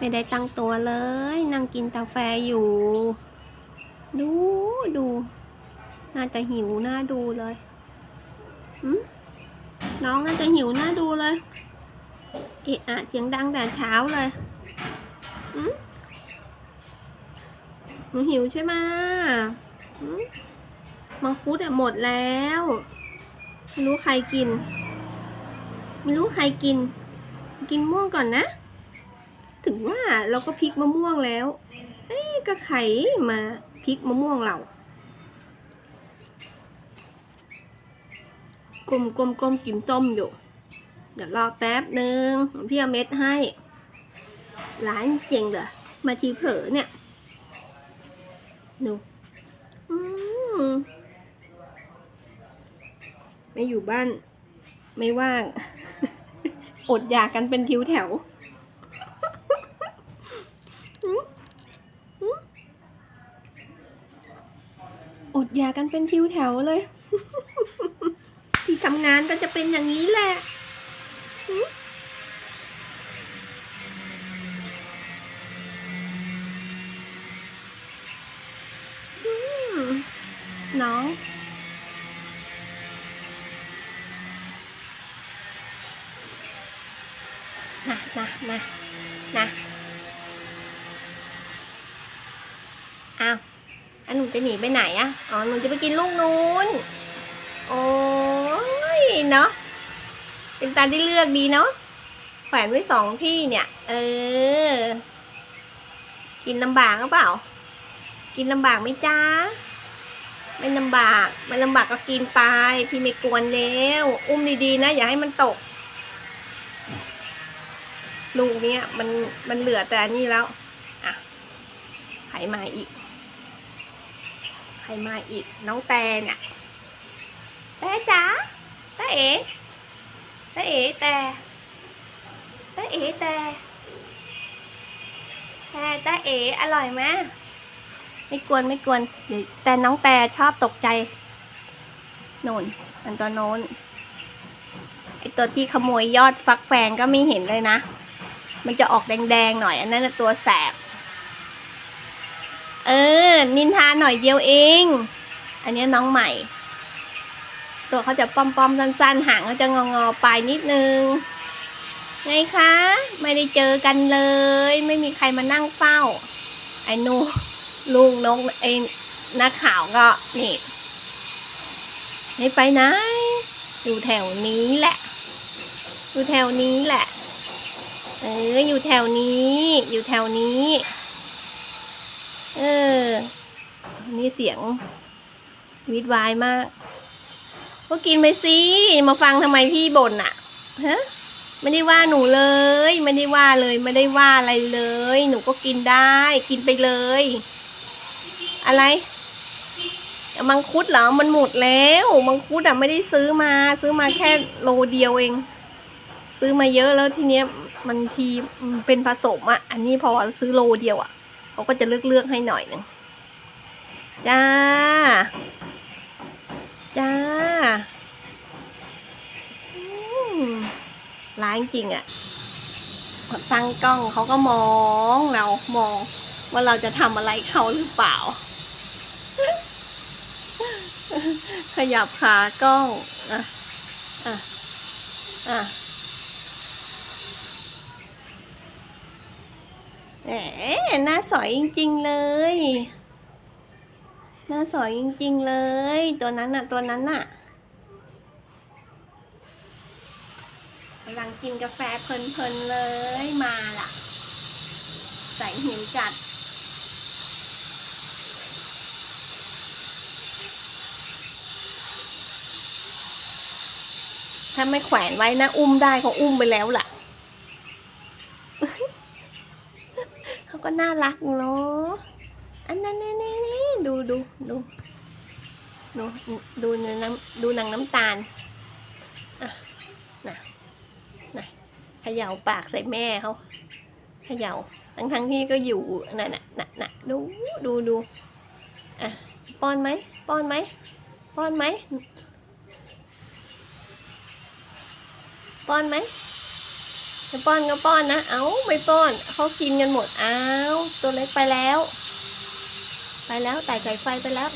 ไม่ได้ตั้งตัวเลย นั่งกินกาแฟอยู่ ดูดู น่าจะหิวหน้าดูเลยน้องน่าจะหิวหน้าดูเลย เอะอะเสียงดังแต่เช้าเลยหนูหิวใช่ไหมมมังคุดอะหมดแล้ว ไม่รู้ใครกิน ไม่รู้ใครกิน กินม่วงก่อนนะ ถึงว่าเราก็พริกมะม่วงแล้วเอ้ยก็ไขมาพริกมะม่วงเรากลมกลมกลมกิมต้มอยู่ เดี๋ยวรอแป๊บหนึ่งพี่เอาเม็ดให้ ร้านเจ๋งเหรอมาทีเผลอเนี่ยดูไม่อยู่บ้าน ไม่ว่าง อดอยากกันเป็นทิวแถว หืมหืมอ ดอยากกันเป็นทิวแถวเลย ที่ทำงานก็จะเป็นอย่างนี้แหละน้องนะนะนะนะอ้าว อันหนูจะหนีไปไหนอะอ๋อหนูจะไปกินลูกนู้น โอ้ยเนาะ เป็นตาที่เลือกดีเนาะ แขวนไว้สองที่เนี่ย เออ กินลำบากหรือเปล่า กินลำบากไหมจ้าไม่ลำบากไม่ลำบากก็กินไป พี่ไม่กวนแล้ว อุ้มดีๆนะ อย่าให้มันตก ลูกเนี้ยมันมันเหลือแต่อันนี้แล้ว อะไขมาอีก ไขมาอีกน้องแตเนี่ยแต่จ๋าแต่เอ๋แต่เอ๋แต่แต่เอ๋แต่แต่แต่เอ๋อร่อยไหมไม่กวนไม่กวนเดี๋ยวแต่น้องแต่ชอบตกใจโน่นอันตัวโน้นไอตัวที่ขโมยยอดฟักแฟงก็ไม่เห็นเลยนะ มันจะออกแดงๆหน่อย อันนั้นตัวแสบ เออ นินทาหน่อยเดียวเอง อันนี้น้องใหม่ ตัวเขาจะป้อมๆสั้นๆ หางเขาจะงอๆปลายนิดนึง ไงคะ ไม่ได้เจอกันเลย ไม่มีใครมานั่งเฝ้า ไอ้นูลูกนกไอ้นักข่าวก็นี่ไม่ไปไหนอยู่แถวนี้แหละ อยู่แถวนี้แหละ เออ อยู่แถวนี้ อยู่แถวนี้ เออ นี่เสียงวิดวายมาก ก็กินไปสิ มาฟังทำไมพี่บ่นอะฮะ ไม่ได้ว่าหนูเลย ไม่ได้ว่าเลย ไม่ได้ว่าอะไรเลย หนูก็กินได้ กินไปเลย อะไร มังคุดเหรอ มันหมดแล้ว มังคุดอะไม่ได้ซื้อมา ซื้อมาแค่โลเดียวเอง ซื้อมาเยอะแล้วทีเนี้ย มันทีเป็นผสมอะอันนี้พอซื้อโลเดียวอะ เขาก็จะเลือกเลือกให้หน่อยหนึ่งจ้า จ้าร้ายจริงอะตั้งกล้องเขาก็มองเรามอง ว่าเราจะทำอะไรเขาหรือเปล่า ขยับขากล้อง อะ อะ อะ แหมหน้าสอยจริง ๆ เลย หน้าสอยจริง ๆ เลย ตัวนั้นน่ะ ตัวนั้นน่ะกำลังกินกาแฟเพลินๆเลยมาล่ะ ใส่หิวจัดถ้าไม่แขวนไว้นะ อุ้มได้เขาอุ้มไปแล้วล่ะ เขาก็ น่ารักเนาะอันนั้นนี่นี่ดูดูดูดูดูน้ำดูหนังน้ำตาลอะน่ะน่ะเขย่าปากใส่แม่เขาเขย่าทั้งทั้งที่ก็อยู่น่ะน่ะน่ะน่ะดูดูดูอะป้อนไหมป้อนไหมป้อนไหมป้อนไหม จะป้อนก็ป้อนนะ เอ้าไม่ป้อนเขากินกันหมดอ้าวตัวเล็กไปแล้ว ไปแล้วไต่ไก่ไฟไปแล้ว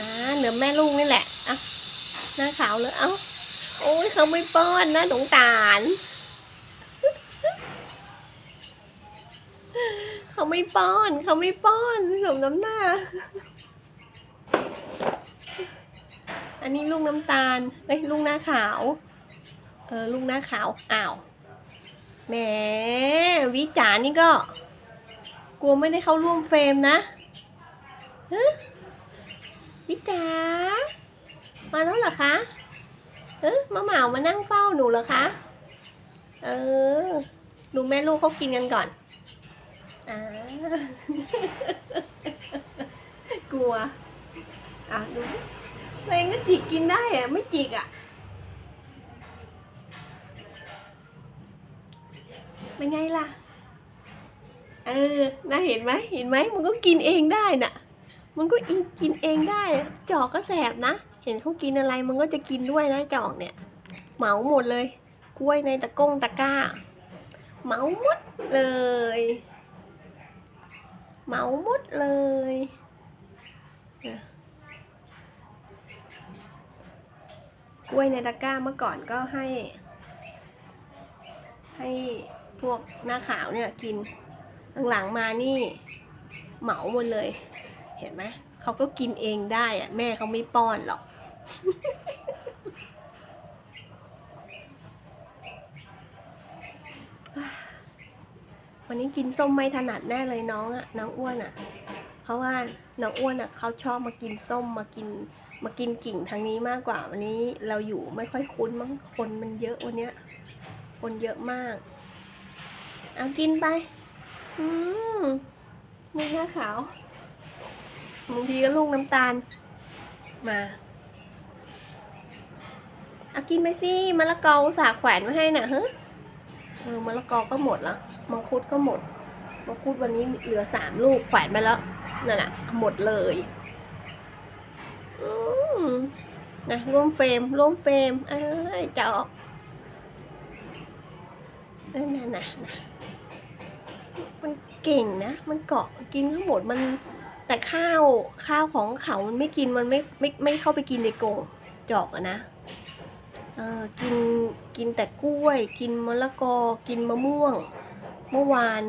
นะเหลือแม่ลูกนี่แหละอะหน้าขาวเลยเอ้าโอ้ยเขาไม่ป้อนนะหนงตาลเขาไม่ป้อนเขาไม่ป้อนสมน้ำหน้า อันนี้ลูกน้ำตาลเอ้ยลูกหน้าขาว เออลูกหน้าขาวอ้าว แหมวิจารนี่ก็ กลัวไม่ได้เข้าร่วมเฟรมนะฮะวิจามาแล้วเหรอคะเออมาเหมามานั่งเฝ้าหนูเหรอคะ เออ ดูแม่ลูกเขากินกันก่อนอ่ากลัว อะดูดิตัวเองก็จิกกินได้อะไม่จิกอะ เป็นไงล่ะ เออ น่าเห็นไหมเห็นไหม มันก็กินเองได้น่ะ มันก็อินกินเองได้ จอกก็แสบนะ เห็นเขากินอะไรมันก็จะกินด้วยนะจอกเนี่ย เหมาหมดเลย กล้วยในตะก้งตะก้า เหมาหมดเลย เหมาหมดเลยเนี่ยกล้วยในตะกร้าเมื่อก่อนก็ให้ ให้ พวกหน้าขาวเนี่ยกินหลังๆมานี่เหมาหมดเลย เห็นไหมเขาก็กินเองได้อะแม่เขาไม่ป้อนหรอก วันนี้กินส้มไม่ถนัดแน่เลยน้องอะน้องอ้วนอะเพราะว่าน้องอ้วนอะเขาชอบมากินส้มมากินมากินกิ่งทางนี้มากกว่า วันนี้เราอยู่ไม่ค่อยคุ้นมั้งคนมันเยอะวันเนี้ยคนเยอะมาก เอากินไป อืมนี่หน้าขาวบางทีก็ลูกน้ำตาล มา เอากินไปสิมะละกออุตสาห์แขวนไว้ให้น่ะเฮ้เออมะละกอก็หมดแล้วมังคุดก็หมด มังคุดวันนี้เหลือสามลูกแขวนไปแล้ว นั่นแหละหมดเลยอืมนะร่วมเฟรมร่วมเฟรมเอ้ยจะออกเอ้ยน่ะน่ะน่ะ มันเก่งนะ มันเกาะกินทั้งหมดมันแต่ข้าวข้าวของเขามันไม่กินมันไม่ไม่ไม่เข้าไปกินในกรงจอกอะนะเออกินกินแต่กล้วย กินมะละกอกินมะม่วง เมื่อวาน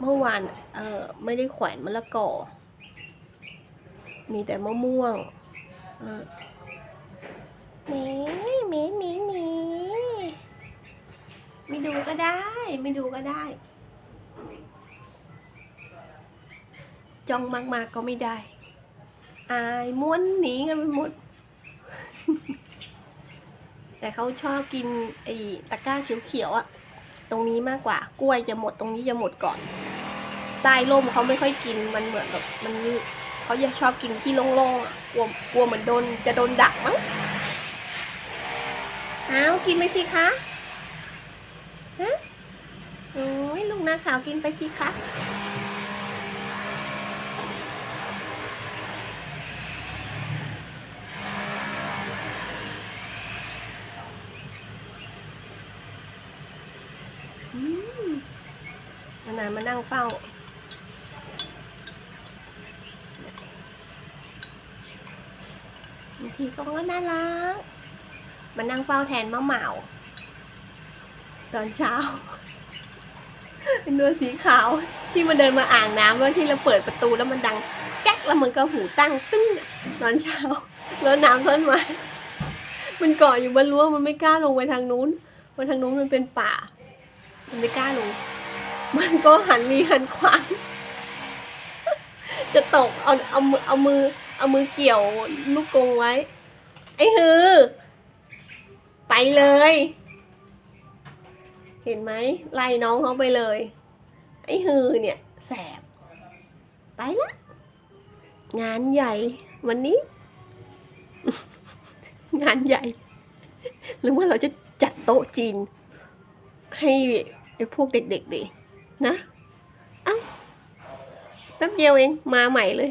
เมื่อวานเออไม่ได้แขวนมะละกอ มีแต่มะม่วงเออเมเมเมเมไม่ดูก็ได้ ไม่ดูก็ได้ จ้องมาก ๆ ก็ไม่ได้ อายม้วนหนีกันไปหมด แต่เขาชอบกินไอ้ตะกร้าเขียวๆอะตรงนี้มากกว่า กล้วยจะหมดตรงนี้จะหมดก่อนใต้ร่มเขาไม่ค่อยกินมันเหมือนแบบมันเขาจะชอบกินที่โล่งๆอะกลัวกลัวเหมือนโดนจะโดนดักมั้งเอากินไปสิคะฮะอ้ยลูก นาขาวกินไปสิคะอืมนานมานั่งเฝ้า บางทีก็น่ารักมานั่งเฝ้าแทนมะเหมา ตอนเช้า เป็นตัวสีขาวที่มันเดินมาอ่างน้ำแล้วที่เราเปิดประตูแล้วมันดังแก๊กแล้วมันก็หูตั้งตึ้งตอนเช้าแล้วน้ำต้นไม้มันเกาะอยู่บนรั้วมันไม่กล้าลงไปทางนู้นเพราะทางนู้นมันเป็นป่า มันไม่กล้าลง มันก็หันมีหันขวางจะตกเอาเอามือเอามือเอามือเกี่ยวลูกกรงไว้ ไอ้ฮือ ไปเลย เห็นไหมไล่น้องเขาไปเลย ไอ้ฮือเนี่ยแสบ ไปละ งานใหญ่วันนี้ งานใหญ่ หรือว่าเราจะจัดโต๊ะจีน ให้ไอ้พวกเด็กๆดีนะ เอ้าแป๊บเดียวเองมาใหม่เลย